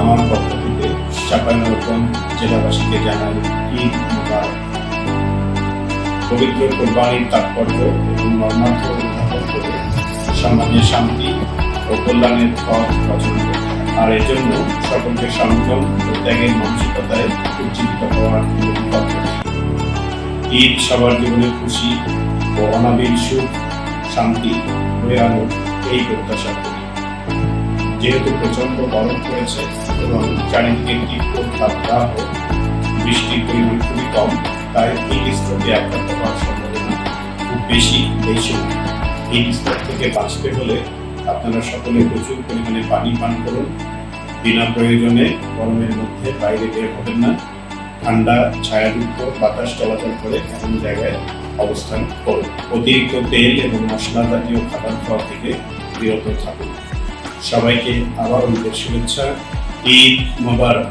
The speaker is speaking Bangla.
আমার পক্ষ থেকে চাঁপাইনবাবগঞ্জ জেলাবাসীকে জানাই ঈদ মোবারক। পবিত্র কোরবানির তাৎপর্য এবং মর্মার্থ উদ্ধাপন করে সমাজে শান্তি ও কল্যাণের পথ রচনা। আর এজন্য সকলকে সংযম ও ত্যাগের মানসিকতায় উজ্জীবিত হওয়ার ঈদ সবার জীবনে খুশি ও অনাবিল সুখ, শান্তি হয়ে আলো এই প্রত্যাশা করি। যেহেতু প্রচণ্ড গরম পড়েছে এবং চারিদিকে তীব্র তাপদাহ বৃষ্টির পরিমাণ খুবই কম, তাই এই স্তরকে আক্রান্ত হওয়ার সম্ভাবনা খুব বেশি সময় এই স্তর থেকে বাঁচতে হলে আপনারা সকলে প্রচুর পরিমাণে পানি পান করুন। বিনা প্রয়োজনে গরমের মধ্যে বাইরে বের হবেন না। ঠান্ডা, ছায়াযুক্ত বাতাস চলাচল করে এমন জায়গায় অবস্থান করুন। অতিরিক্ত তেল এবং মশলা জাতীয় খাবার খাওয়া থেকে বিরত থাকুন। সবাইকে আবার ঈদের শুভেচ্ছা ঈদ মোবারক।